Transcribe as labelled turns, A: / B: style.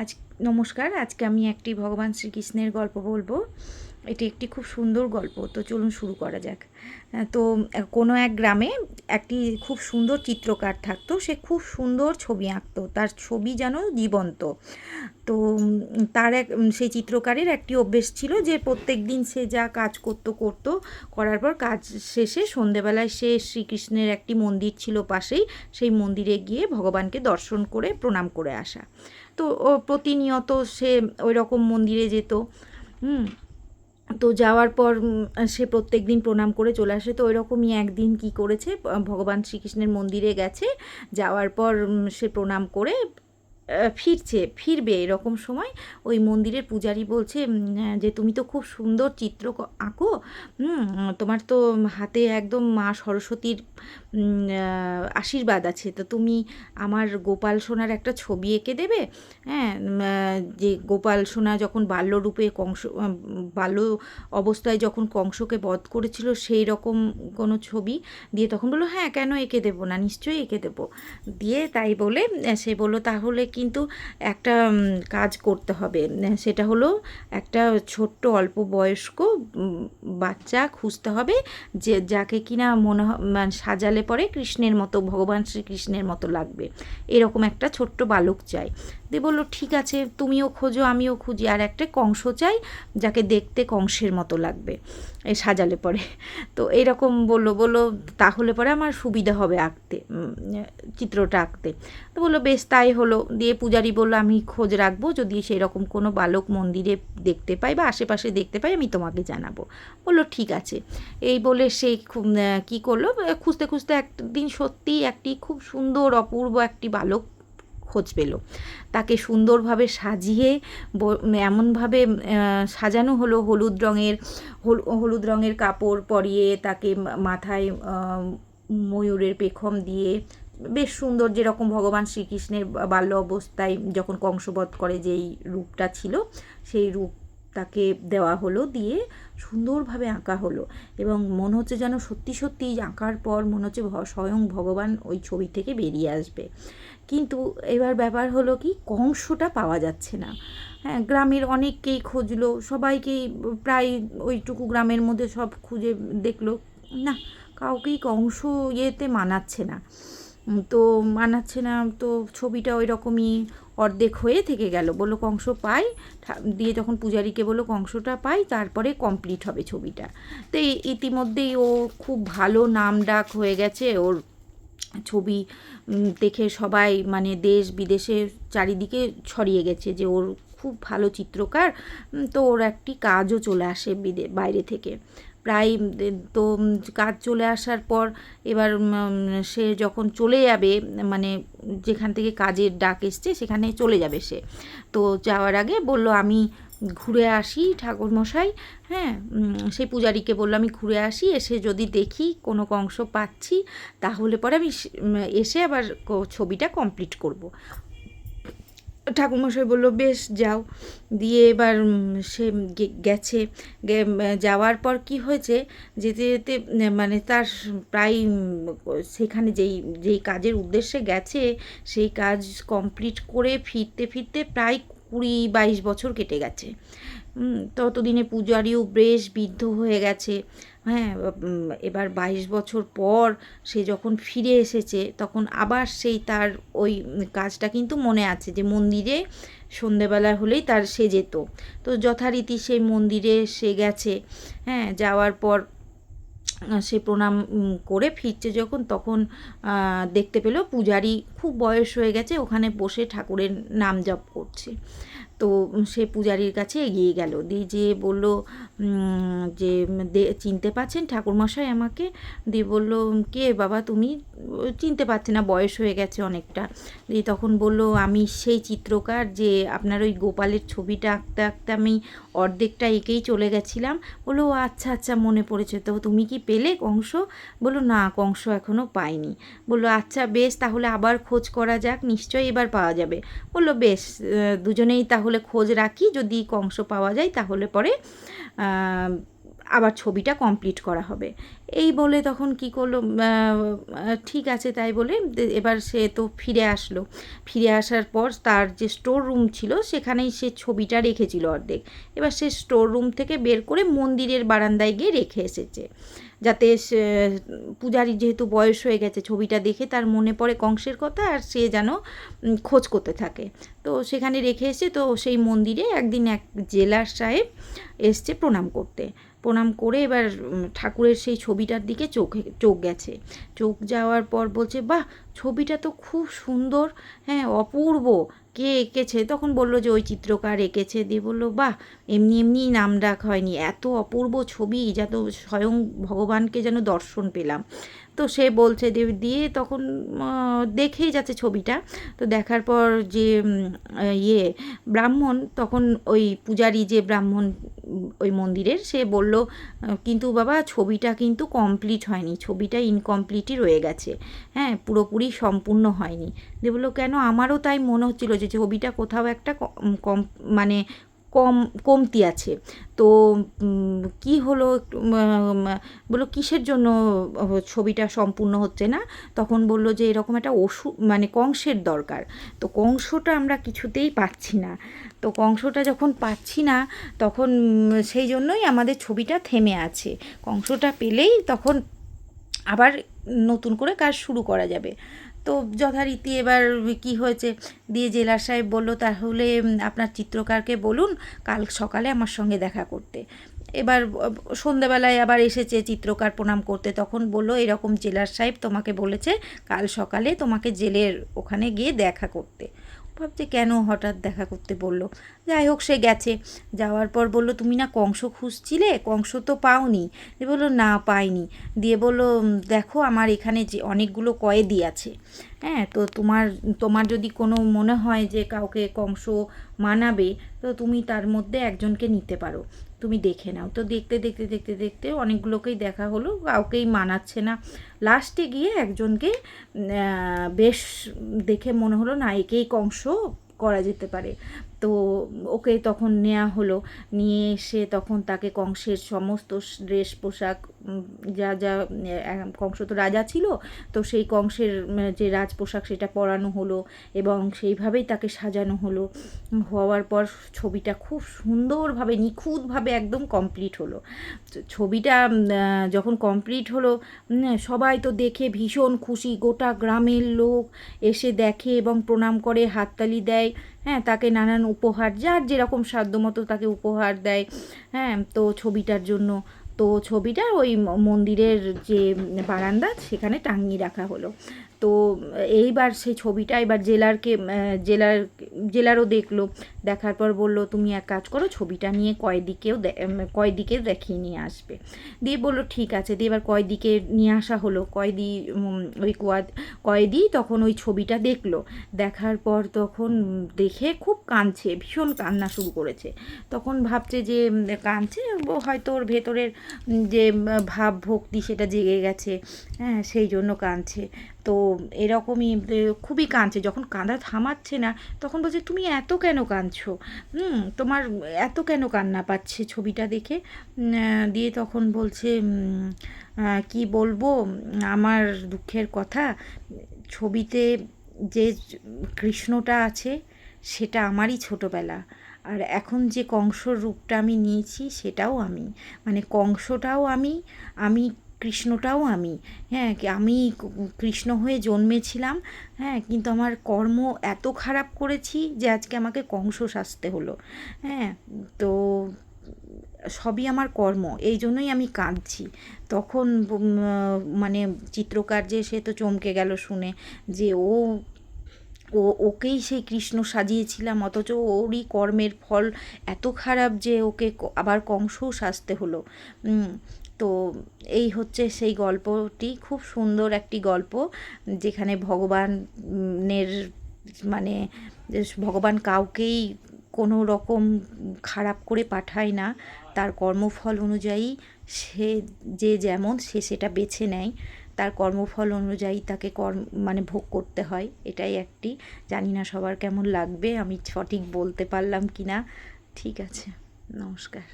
A: আজ নমস্কার, আজকে আমি একটি ভগবান শ্রীকৃষ্ণের গল্প বলব। এটি একটি খুব সুন্দর গল্প, তো চলুন শুরু করা যাক। তো কোনো এক গ্রামে একটি খুব সুন্দর চিত্রকার থাকতো, সে খুব সুন্দর ছবি আঁকতো, তার ছবি যেন জীবন্ত। তো তার এক সেই চিত্রকারের একটি অভ্যেস ছিল যে প্রত্যেক দিন সে যা কাজ করতো করতো, করার পর কাজ শেষে সন্ধেবেলায় সে শ্রীকৃষ্ণের একটি মন্দির ছিল পাশেই, সেই মন্দিরে গিয়ে ভগবানকে দর্শন করে, প্রণাম করে আসা। তো প্রতিনিয়ত সে ওই রকম মন্দিরে যেত। হুম? তো যাওয়ার পর সে প্রত্যেক দিন প্রণাম করে চলে আসে। তো ওই রকমই একদিন কি করেছে ভগবান শ্রীকৃষ্ণের মন্দিরে গেছে। যাওয়ার পর সে প্রণাম করে ফিরছে, ফিরবে এরকম সময়। ওই মন্দিরের পূজারি বলছে যে তুমি তো খুব সুন্দর চিত্র আঁকো তোমার তো হাতে একদম মা সরস্বতীর আশীর্বাদ আছে। তো তুমি আমার গোপাল সোনার একটা ছবি এঁকে দেবে হ্যাঁ যে গোপাল সোনা যখন বাল্যরূপে কংস বাল্য অবস্থায় যখন কংসকে বধ করেছিল, সেই রকম কোনো ছবি দিয়ে তখন বলল হ্যাঁ কেন এঁকে দেবো না? নিশ্চয়ই এঁকে দেবো। দিয়ে তাই বলে, সে বলল, তাহলে কিন্তু একটা কাজ করতে হবে। সেটা হলো একটা ছোট্ট অল্প বয়স্ক বাচ্চা খুঁজতে হবে যে, যাকে কিনা মনে মানে সাজালে পরে কৃষ্ণের মতো, ভগবান শ্রীকৃষ্ণের মতো লাগবে। এরকম একটা ছোট্ট বালক চাই। দিয়ে বলল, ঠিক আছে, তুমিও খোঁজো, আমিও খুঁজি। আর একটা কংস চাই যাকে দেখতে কংসের মতো লাগবে। এ সাজালে পরে। তো এরকম বলল বলল, তাহলে পরে আমার সুবিধা হবে আঁকতে চিত্রটা আঁকতে। তো বলল, বেশ, তাই হলো। দিয়ে পূজারি বলল, আমি খোঁজ রাখব, যদি সেই রকম কোনো বালক মন্দিরে দেখতে পাই বা আশেপাশে দেখতে পাই, আমি তোমাকে জানাব। বলল, ঠিক আছে। এই বলে সে খুব কী করল? খুঁজতে খুঁজতে একদিন সত্যিই একটি খুব সুন্দর, অপূর্ব একটি বালক খোঁজ পেল। তাকে সুন্দরভাবে সাজিয়ে এমনভাবে সাজানো হলো হলুদ রঙের, হল- হলুদ রঙের কাপড় পরিয়ে তাকে মাথায় ময়ূরের পেখম দিয়ে বেশ সুন্দর যেরকম ভগবান শ্রীকৃষ্ণের বাল্য অবস্থায় যখন কংসবধ করে যেই রূপটা ছিল, সেই রূপ তাকে দেওয়া হলো, দিয়ে সুন্দরভাবে আঁকা হলো। এবং মনে হচ্ছে যেন সত্যি সত্যি আঁকার পর মনে হচ্ছে স্বয়ং ভগবান ওই ছবি থেকে বেরিয়ে আসবে। কিন্তু এবার ব্যাপার হলো কি, কংসটা পাওয়া যাচ্ছে না। হ্যাঁ গ্রামের অনেককেই খুঁজলো, সবাইকেই প্রায় ওইটুকু গ্রামের মধ্যে সব খুঁজে দেখল। না, কাউকেই কংস ইয়েতে মানাচ্ছে না। তো মানাচ্ছে না, তো ছবিটা ওই রকমই অর্ধেক হয়ে থেকে গেল। বলল, কংস পাই। দিয়ে যখন পূজারীকে বলল, কংসটা পাই, তারপরে কমপ্লিট হবে ছবিটা। তো ইতিমধ্যেই ও খুব ভালো নাম ডাক হয়ে গেছে। ওর ছবি দেখে সবাই মানে দেশ বিদেশে চারিদিকে ছড়িয়ে গেছে যে ওর খুব ভালো চিত্রকার। তো ওর একটি কাজও চলে আসে বাইরে থেকে। প্রায় তো কাজ চলে আসার পর এবার সে যখন চলে যাবে মানে যেখান থেকে কাজের ডাক এসছে সেখানে চলে যাবে সে। তো যাওয়ার আগে বলল, আমি ঘুরে আসি ঠাকুরমশাই। হ্যাঁ সেই পূজারীকে বলল, আমি ঘুরে আসি, এসে যদি দেখি কোনো অংশ পাচ্ছি, তাহলে পরে আমি এসে আবার ছবিটা কমপ্লিট করব। ঠাকুরমশাই বলল, বেশ, যাও। দিয়ে এবার সে গেছে। যাওয়ার পর কি হয়েছে, যেতে যেতে মানে তার প্রায় সেখানে যেই যেই কাজের উদ্দেশ্যে গেছে, সেই কাজ কমপ্লিট করে ফিরতে ফিরতে প্রায় কুড়ি বাইশ বছর কেটে গেছে। ততদিনে পূজারিও বেশ বৃদ্ধ হয়ে গেছে। হ্যাঁ এবার বাইশ বছর পর সে যখন ফিরে এসেছে, তখন আবার সেই তার ওই কাজটা কিন্তু মনে আছে যে মন্দিরে সন্ধেবেলা হলেই তার সে যেত। তো যথারীতি সেই মন্দিরে সে গেছে হ্যাঁ যাওয়ার পর সে প্রণাম করে ফিরছে যখন, তখন দেখতে পেল পূজারি খুব বয়স হয়ে গেছে, ওখানে বসে ঠাকুরের নাম জপ করছে। তো সে পূজারির কাছে এগিয়ে গেল। দিয়ে যে বলল যে চিনতে পাচ্ছেন ঠাকুরমশাই আমাকে? দিয়ে বলল, কে বাবা তুমি? চিনতে পারছে না, বয়স হয়ে গেছে অনেকটা। দিয়ে তখন বলল, আমি সেই চিত্রকার যে আপনার ওই গোপালের ছবিটা আঁকতে আঁকতে আমি অর্ধেকটা এঁকেই চলে গেছিলাম। বলল, "ও আচ্ছা আচ্ছা মনে পড়েছে তো, তুমি কি পেলে কংস? বলল, না, কংস এখনও পাইনি। বলল আচ্ছা বেশ, তাহলে আবার খোঁজ করা যাক, নিশ্চয়ই এবার পাওয়া যাবে। বলল, বেশ দুজনেই তাহলে খোঁজ রাখি, যদি কংস পাওয়া যায় তাহলে পরে আবার ছবিটা কমপ্লিট করা হবে। এই বলে তখন কি করল ঠিক আছে তাই বলে এবার সে তো ফিরে আসলো। ফিরে আসার পর তার যে স্টোর রুম ছিল, সেখানেই সে ছবিটা রেখেছিল অর্ধেক। এবার সে স্টোর রুম থেকে বের করে মন্দিরের বারান্দায় গিয়ে রেখে এসেছে। যাতে পূজারী যেহেতু বয়স হয়ে গেছে ছবিটা দেখে, তার মনে পড়ে কংসের কথা আর সে যেন খোঁজ করতে থাকে। তো সেখানে রেখে এসে, তো সেই মন্দিরে একদিন এক জেলার সাহেব এসছে প্রণাম করতে। প্রণাম করে এবার ঠাকুরের সেই ছবিটার দিকে চোখে চোখ গেছে। চোখ যাওয়ার পর বলছে, বাহ, ছবিটা তো খুব সুন্দর হ্যাঁ অপূর্ব। কে এঁকেছে? তখন বলল যে, ওই চিত্রকার এঁকেছে। দিয়ে বলল, বাহ, এমনি এমনি নাম ডাক হয়নি। এত অপূর্ব ছবি, যা তো স্বয়ং ভগবানকে যেন দর্শন পেলাম। তো সে বলছে দিয়ে তখন দেখেই যাচ্ছে ছবিটা। তো দেখার পর যে ইয়ে ব্রাহ্মণ, তখন ওই পূজারি যে ব্রাহ্মণ, ওই মন্দিরের, সে বলল কিন্তু বাবা, ছবিটা কিন্তু কমপ্লিট হয়নি। ছবিটা ইনকমপ্লিটই রয়ে গেছে। হ্যাঁ পুরোপুরি সম্পূর্ণ হয়নি। দিয়ে বলল, কেন? আমারও তাই মনে হচ্ছিল যে, ছবিটা কোথাও একটা কম মানে কম, কমতি আছে। তো কি হলো বলল কিসের জন্য ছবিটা সম্পূর্ণ হচ্ছে না? তখন বলল যে এরকম একটা ওষুধ মানে কংসের দরকার। তো কংসটা আমরা কিছুতেই পাচ্ছি না। তো কংসটা যখন পাচ্ছি না, তখন সেই জন্যই আমাদের ছবিটা থেমে আছে। কংসটা পেলেই তখন আবার নতুন করে কাজ শুরু করা যাবে। তো যথারীতি এবার কি হয়েছে? দিয়ে জেলার সাহেব বলল, তাহলে আপনার চিত্রকারকে বলুন, কাল সকালে আমার সঙ্গে দেখা করতে। এবার সন্ধেবেলায় আবার এসেছে চিত্রকার প্রণাম করতে। তখন বলল, এরকম জেলার সাহেব তোমাকে বলেছে, কাল সকালে তোমাকে জেলের ওখানে গিয়ে দেখা করতে। ভাবছে কেন হঠাৎ দেখা করতে বলল। যাই হোক, সে গেছে। যাওয়ার পর বলল, তুমি না কংস খুঁজছিলে? কংস তো পাওনি। দিয়ে বলল, না, পাইনি। দিয়ে বলল দেখো, আমার এখানে যে অনেকগুলো কয়েদি আছে। হ্যাঁ তো তোমার তোমার যদি কোনো মনে হয় যে কাউকে কংস মানাবে, তো তুমি তার মধ্যে একজনকে নিতে পারো। তুমি দেখে নাও। তো দেখতে দেখতে দেখতে দেখতে অনেকগুলোকেই দেখা হলো। কাউকেই মানাচ্ছে না। লাস্টে গিয়ে একজনকে বেশ দেখে মনে হলো, না, একেই কংস করা যেতে পারে। তো ওকে তখন নেওয়া হলো। নিয়ে এসে তখন তাকে কংসের সমস্ত ড্রেস পোশাক যা যা কংস তো রাজা ছিল, তো সেই কংসের যে রাজ পোশাক সেটা পরানো হলো এবং সেইভাবেই তাকে সাজানো হলো। হওয়ার পর ছবিটা খুব সুন্দরভাবে, নিখুঁতভাবে একদম কমপ্লিট হলো। ছবিটা যখন কমপ্লিট হলো সবাই তো দেখে ভীষণ খুশি। গোটা গ্রামের লোক এসে দেখে এবং প্রণাম করে, হাততালি দেয়। হ্যাঁ তাকে নানান উপহার, যার যেরকম সাধ্যমতো তাকে উপহার দেয়। হ্যাঁ তো ছবিটার জন্য তো ছবিটা ওই মন্দিরের যে বারান্দা সেখানে টাঙিয়ে রাখা হলো। তো এইবার সেই ছবিটা এবার জেলারকে জেলার জেলারও দেখল, দেখার পর বলল, তুমি এক কাজ করো, ছবিটা নিয়ে কয়দিকেও কয়দিকে দেখিয়ে নিয়ে আসবে। দিয়ে বলল, ঠিক আছে। দিয়ে এবার কয়দিকে নিয়ে আসা হলো, কয়দি ওই কোয়াদ, কয়দি তখন ওই ছবিটা দেখল। দেখার পর তখন দেখে খুব কাঁদছে, ভীষণ কান্না শুরু করেছে। তখন ভাবছে যে কাঁদছে হয়তো ওর ভেতরের যে ভাব ভক্তি সেটা জেগে গেছে। হ্যাঁ সেই জন্য কাঁদছে। তো এরকমই খুবই কাঁদছে। যখন কাঁদা থামাচ্ছে না, তখন বলছে তুমি এত কেন কাঁদছো? তোমার এত কেন কান্না পাচ্ছে ছবিটা দেখে? দিয়ে তখন বলছে কি বলব? আমার দুঃখের কথা, ছবিতে যে কৃষ্ণটা আছে, সেটা আমারই ছোটোবেলা। আর এখন যে কংসর রূপটা আমি নিয়েছি, সেটাও আমি। মানে কংসটাও আমি আমি কৃষ্ণটাও আমি। হ্যাঁ আমি কৃষ্ণ হয়ে জন্মেছিলাম হ্যাঁ কিন্তু আমার কর্ম এত খারাপ করেছি যে আজকে আমাকে কংস সাজতে হলো। হ্যাঁ তো সবই আমার কর্ম, এই জন্যই আমি কাঁদছি। তখন মানে চিত্রকার যে, সে তো চমকে গেল শুনে যে ও ও, ওকেই সেই কৃষ্ণ সাজিয়েছিলাম, অথচ ওরই কর্মের ফল এত খারাপ যে ওকে আবার কংসও সাজতে হলো। তো এই হচ্ছে সেই গল্পটি। খুব সুন্দর একটি গল্প, যেখানে ভগবানের মানে ভগবান কাউকেই কোনো রকম খারাপ করে পাঠায় না। তার কর্মফল অনুযায়ী সে যে যেমন সে সেটা বেছে নেয়। তার কর্মফল অনুযায়ী তাকে কর্ম মানে ভোগ করতে হয়, এটাই একটি। জানি না সবার কেমন লাগবে, আমি সঠিক বলতে পারলাম কি না ঠিক আছে, নমস্কার।